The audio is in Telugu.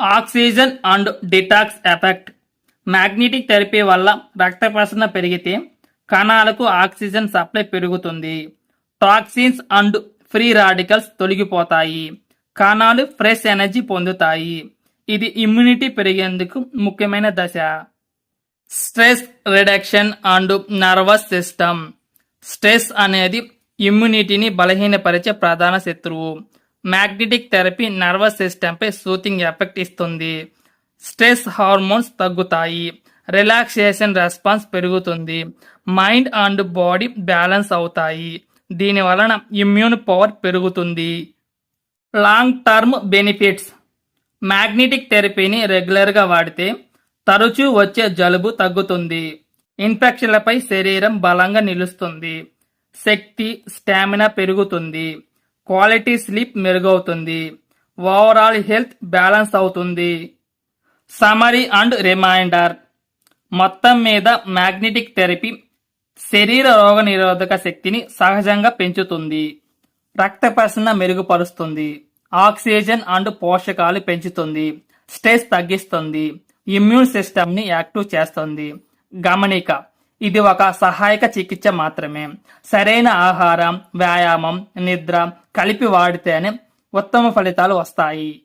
Oxygen and detox effect. Magnetic therapy వల్ల రక్త ప్రసరణ పెరిగితే కణాలకు ఆక్సిజన్ సప్లై పెరుగుతుంది. టాక్సిన్స్ అండ్ ఫ్రీ రాడికల్స్ తొలగిపోతాయి. కణాలు ఫ్రెష్ ఎనర్జీ పొందుతాయి. ఇది ఇమ్యూనిటీ పెరిగేందుకు ముఖ్యమైన దశ. Stress reduction and nervous system. Stress అనేది ఇమ్యూనిటీని బలహీనపరిచే ప్రధాన శత్రువు. మ్యాగ్నెటిక్ థెరపీ నర్వస్ సిస్టంపై సూతింగ్ ఎఫెక్ట్ ఇస్తుంది. స్ట్రెస్ హార్మోన్స్ తగ్గుతాయి. రిలాక్సేషన్ రెస్పాన్స్ పెరుగుతుంది. మైండ్ అండ్ బాడీ బ్యాలెన్స్ అవుతాయి. దీని వలన ఇమ్యూన్ పవర్ పెరుగుతుంది. Long term benefits. మ్యాగ్నెటిక్ థెరపీని రెగ్యులర్గా వాడితే తరచూ వచ్చే జలుబు తగ్గుతుంది. ఇన్ఫెక్షన్లపై శరీరం బలంగా నిలుస్తుంది. శక్తి స్టామినా పెరుగుతుంది. క్వాలిటీ స్లీప్ మెరుగవుతుంది. ఓవరాల్ హెల్త్ బ్యాలెన్స్ అవుతుంది. సమరీ అండ్ రిమైండర్ మొత్తం మీద మ్యాగ్నెటిక్ థెరపీ శరీర రోగనిరోధక శక్తిని సహజంగా పెంచుతుంది. రక్త ప్రసరణ మెరుగుపరుస్తుంది. ఆక్సిజన్ అండ్ పోషకాలు పెంచుతుంది. స్ట్రెస్ తగ్గిస్తుంది. ఇమ్యూన్ సిస్టమ్ని యాక్టివ్ చేస్తుంది. గమనిక. ఇది ఒక సహాయక చికిత్స మాత్రమే. సరైన ఆహారం వ్యాయామం నిద్ర కలిపి వాడితేనే ఉత్తమ ఫలితాలు వస్తాయి.